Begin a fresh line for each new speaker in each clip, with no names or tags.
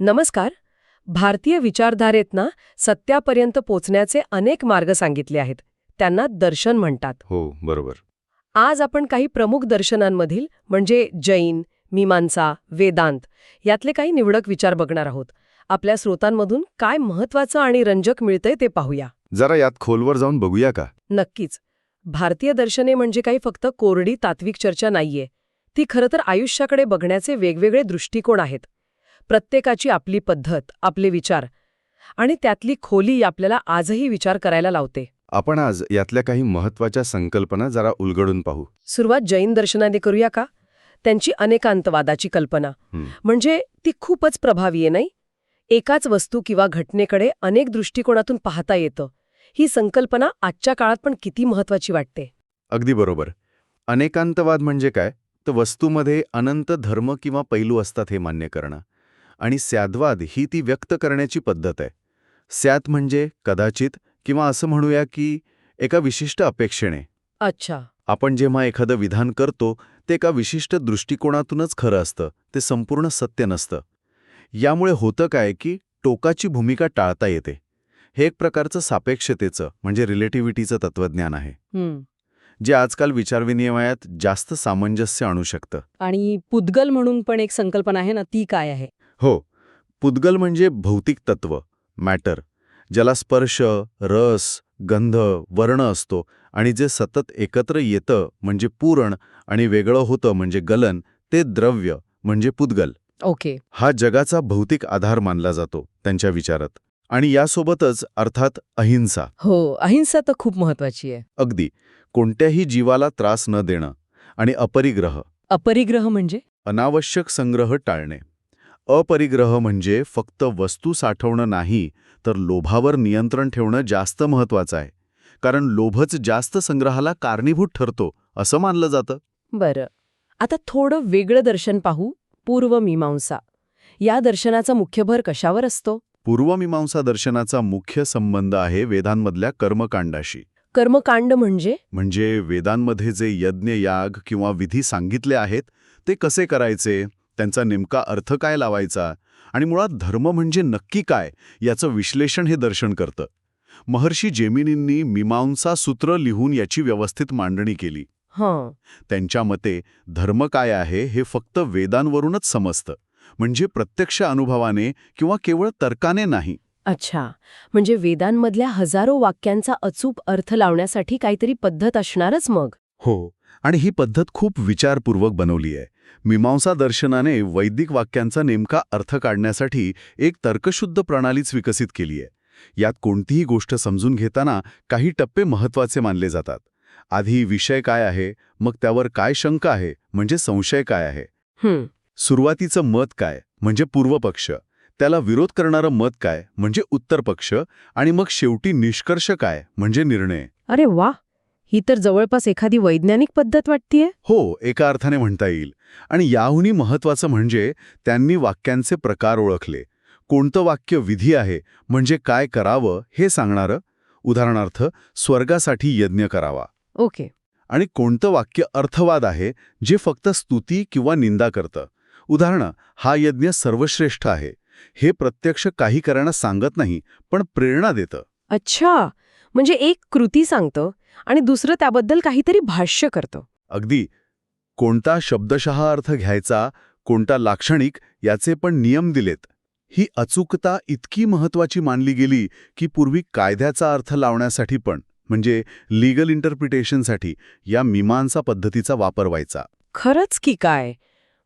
नमस्कार. भारतीय विचारधारेत ना सत्यापर्यंत पोचण्याचे अनेक मार्ग सांगितले आहेत. त्यांना दर्शन म्हणतात.
हो बरोबर.
आज आपण काही प्रमुख दर्शनांमधील म्हणजे जैन मीमांसा वेदांत यातले काही निवडक विचार बघणार आहोत. आपल्या स्रोतांमधून काय महत्वाचं आणि रंजक मिळतंय ते पाहूया.
जरा यात खोलवर जाऊन बघूया का?
नक्कीच. भारतीय दर्शने म्हणजे काही फक्त कोरडी तात्विक चर्चा नाहीये. ती खरं तर आयुष्याकडे बघण्याचे वेगवेगळे दृष्टिकोन आहेत. प्रत्येकाची आपली पद्धत आपले विचार. आणि त्यातली खोली आपल्याला आजही विचार करायला लावते.
आपण आज यातल्या काही महत्त्वाच्या संकल्पना जरा उलगडून पाहू.
सुरुवात जैन दर्शनाने करूया का? त्यांची अनेकांतवादाची कल्पना. म्हणजे ती खूपच प्रभावी आहे नाही? एकाच वस्तू किंवा घटनेकडे अनेक दृष्टिकोनातून पाहता येतं. ही संकल्पना आजच्या काळात पण किती महत्वाची वाटते?
अगदी बरोबर. अनेकांतवाद म्हणजे काय? तर वस्तूमध्ये अनंत धर्म किंवा पैलू असतात हे मान्य करणं. आणि स्याद्वाद ही ती व्यक्त करण्याची पद्धत आहे. स्यात म्हणजे कदाचित किंवा असं म्हणूया की एका विशिष्ट अपेक्षेने.
अच्छा.
आपण जेव्हा एखादं विधान करतो ते एका विशिष्ट दृष्टिकोनातूनच खरं असतं ते संपूर्ण सत्य नसतं. यामुळे होतं काय की टोकाची भूमिका टाळता येते. हे एक प्रकारचं सापेक्षतेचं म्हणजे रिलेटिव्हिटीचं तत्वज्ञान आहे. जे आजकाल विचारविनिमयात जास्त सामंजस्य आणू शकतं.
आणि पुद्गल म्हणून पण एक संकल्पना आहे ना ती काय आहे?
हो पुद्गल म्हणजे भौतिक तत्व मॅटर ज्याला स्पर्श रस गंध वर्ण असतो आणि जे सतत एकत्र येतं म्हणजे पूरण आणि वेगळं होतं म्हणजे गलन ते द्रव्य म्हणजे पुद्गल.
ओके.
हा जगाचा भौतिक आधार मानला जातो त्यांच्या विचारात. आणि यासोबतच अर्थात अहिंसा.
हो अहिंसा तर खूप महत्वाची आहे.
अगदी कोणत्याही जीवाला त्रास न देणं आणि अपरिग्रह.
अपरिग्रह म्हणजे?
अनावश्यक संग्रह टाळणे. अपरिग्रह म्हणजे फक्त वस्तू साठवणं नाही तर लोभावर नियंत्रण ठेवणं जास्त महत्वाचं आहे. कारण लोभच जास्त संग्रहाला कारणीभूत ठरतो असं मानलं जातं.
बरं. आता थोडं वेगळं दर्शन पाहू पूर्वमीमांसा या दर्शनाचा मुख्य भर कशावर असतो?
पूर्वमीमांसा दर्शनाचा मुख्य संबंध आहे वेदांमधल्या कर्मकांडाशी.
कर्मकांड म्हणजे?
म्हणजे वेदांमध्ये जे यज्ञ याग किंवा विधी सांगितले आहेत ते कसे करायचे? त्यांचा नेमका अर्थ काय लावायचा आणि मुळात धर्म म्हणजे नक्की काय याचं विश्लेषण हे दर्शन करतं. महर्षी जेमिनींनी मीमांसा सूत्र लिहून याची व्यवस्थित मांडणी केली.
हं.
त्यांच्या मते धर्म काय आहे हे फक्त वेदांवरूनच समजतं म्हणजे प्रत्यक्ष अनुभवाने किंवा केवळ तर्काने नाही.
अच्छा म्हणजे वेदांमधल्या हजारो वाक्यांचा अचूक अर्थ लावण्यासाठी काहीतरी पद्धत असणारच मग?
हो आणि ही पद्धत खूप विचारपूर्वक बनवली आहे. मीमांसा दर्शनाने वैदिक वाक्यांचा नेमका अर्थ काढण्यासाठी एक तर्कशुद्ध प्रणालीच विकसित केली आहे. यात कोणतीही गोष्ट समजून घेताना काही टप्पे महत्त्वाचे मानले जातात. आधी विषय काय आहे? मग त्यावर काय शंका आहे? म्हणजे संशय काय आहे?
हं.
सुरुवातीचं मत काय? म्हणजे पूर्वपक्ष. त्याला विरोध करणारं मत काय? म्हणजे उत्तर पक्ष आणि मग शेवटी निष्कर्ष काय? म्हणजे निर्णय.
अरे वा! ही तर जवळपास एखादी वैज्ञानिक पद्धत वाटतीये?
हो एका अर्थाने म्हणता येईल. आणि याहूनही महत्वाचं म्हणजे त्यांनी वाक्यांचे प्रकार ओळखले. कोणतं वाक्य विधी आहे म्हणजे काय करावं हे सांगणारं उदाहरणार्थ स्वर्गासाठी यज्ञ करावा.
ओके.
आणि कोणतं वाक्य अर्थवाद आहे जे फक्त स्तुती किंवा निंदा करतं. उदाहरणं हा यज्ञ सर्वश्रेष्ठ आहे. हे प्रत्यक्ष काही करायला सांगत नाही पण प्रेरणा देतं.
अच्छा! म्हणजे एक कृती सांगतं आणि दुसरं त्याबद्दल काहीतरी भाष्य करतं.
अगदी. कोणता शब्दशः अर्थ घ्यायचा कोणता लाक्षणिक याचे पण नियम दिलेत. ही अचूकता इतकी महत्वाची मानली गेली की पूर्वी कायद्याचा अर्थ लावण्यासाठी पण म्हणजे लीगल इंटरप्रिटेशनसाठी या मीमांसा पद्धतीचा वापर व्हायचा.
खरंच की काय?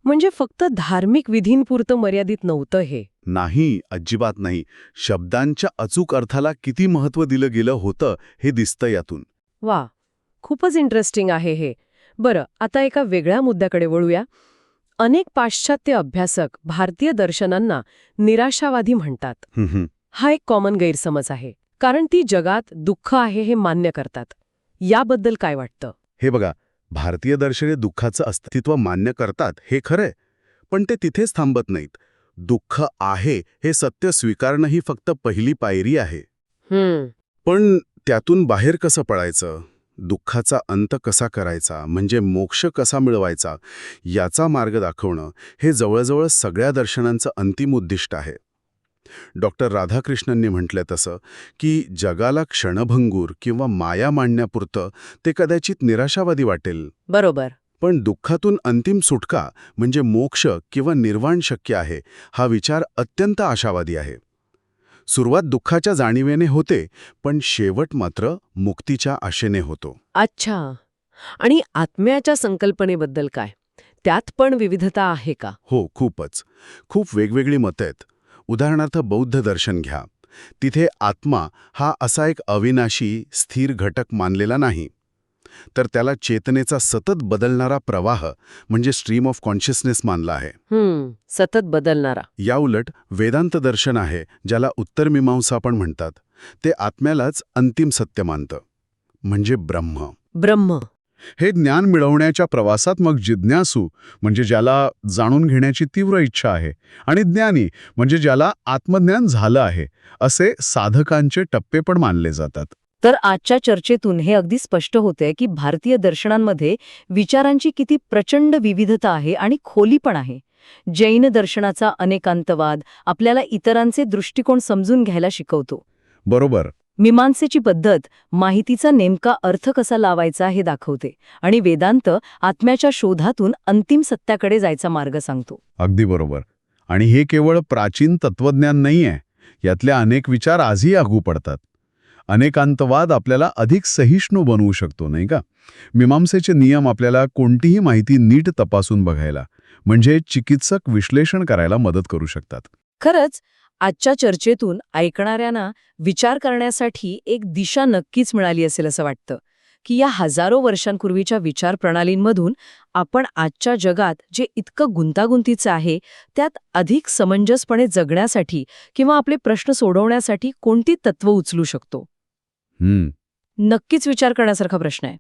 म्हणजे फक्त धार्मिक विधींपुरतं मर्यादित नव्हतं हे.
नाही अजिबात नाही. शब्दांच्या अचूक अर्थाला किती महत्त्व दिलं गेलं होतं हे दिसतं यातून.
वा खूपच इंटरेस्टिंग आहे हे. बरं आता एका वेगळ्या मुद्द्याकडे वळूया. अनेक पाश्चात्य अभ्यासक भारतीय दर्शनांना निराशावादी म्हणतात.
हं,
एक कॉमन गैरसमज आहे कारण ती जगात दुःख आहे हे मान्य करतात. याबद्दल काय वाटतं?
हे बघा भारतीय दर्शने दुःखाचं अस्तित्व मान्य करतात हे खरंय. पण ते तिथेच थांबत नाहीत. दुःख आहे हे सत्य स्वीकारणं ही फक्त पहिली पायरी आहे. पण त्यातून बाहेर कसं पडायचं दुःखाचा अंत कसा करायचा? म्हणजे मोक्ष कसा मिळवायचा? याचा मार्ग दाखवणं हे जवळजवळ सगळ्या दर्शनांचं अंतिम उद्दिष्ट आहे. डॉक्टर राधाकृष्णननी म्हटलं तसं की जगाला क्षणभंगूर किंवा माया मांडण्यापुरतं ते कदाचित निराशावादी वाटेल.
बरोबर.
पण दुःखातून अंतिम सुटका म्हणजे मोक्ष किंवा निर्वाण शक्य आहे हा विचार अत्यंत आशावादी आहे. सुरुवात दुःखाच्या जाणीवेने होते पण शेवट मात्र मुक्तीच्या आशेने होतो.
अच्छा. आणि आत्म्याच्या संकल्पनेबद्दल काय? त्यात पण विविधता आहे का?
हो खूपच. खूप वेगवेगळी मतं आहेत. उदाहरणार्थ बौद्ध दर्शन घ्या. तिथे आत्मा हा असा एक अविनाशी स्थिर घटक मानलेला नाही. तर त्याला चेतनेचा सतत बदलणारा प्रवाह म्हणजे स्ट्रीम ऑफ कॉन्शियसनेस मानला आहे.
सतत बदलणारा.
याउलट वेदांत दर्शन आहे ज्याला उत्तरमीमांसा पण म्हणतात. ते आत्म्यालाच अंतिम सत्य मानतं. म्हणजे ब्रह्म.
ब्रह्म.
हे ज्ञान मिळवण्याच्या प्रवासात मग जिज्ञासू म्हणजे ज्याला जाणून घेण्याची तीव्र इच्छा आहे आणि ज्ञानी म्हणजे ज्याला आत्मज्ञान झालं आहे असे साधकांचे टप्पे पण मानले जातात.
तर आजच्या चर्चेतून हे अगदी स्पष्ट होते की भारतीय दर्शनांमध्ये विचारांची किती प्रचंड विविधता आहे आणि खोली पण आहे. जैन दर्शनाचा अनेकांतवाद आपल्याला इतरांचे दृष्टिकोन समजून घ्यायला शिकवतो.
बरोबर.
मीमांसेची पद्धत माहितीचा नेमका अर्थ कसा लावायचा हे दाखवते आणि वेदांत आत्म्याच्या शोधातून अंतिम सत्याकडे जायचा मार्ग सांगतो.
अगदी बरोबर. आणि हे केवळ प्राचीन तत्वज्ञान नाही आहे यातले अनेक विचार आजही आगू पडतात. अनेकांतवाद आपल्याला अधिक सहिष्णू बनवू शकतो नाही का? मीमांसेचे नियम आपल्याला कोणतीही माहिती नीट तपासून बघायला म्हणजे चिकित्सक विश्लेषण करायला मदत करू शकतात.
खरंच आजच्या चर्चेतून ऐकणाऱ्यांना विचार करण्यासाठी एक दिशा नक्कीच मिळाली असेल असं वाटतं की या हजारो वर्षांपूर्वीच्या विचार प्रणालींमधून आपण आजच्या जगात जे इतकं गुंतागुंतीचं आहे त्यात अधिक समंजसपणे जगण्यासाठी किंवा आपले प्रश्न सोडवण्यासाठी कोणती तत्व उचलू शकतो? नक्कीच विचार करण्यासारखा प्रश्न आहे.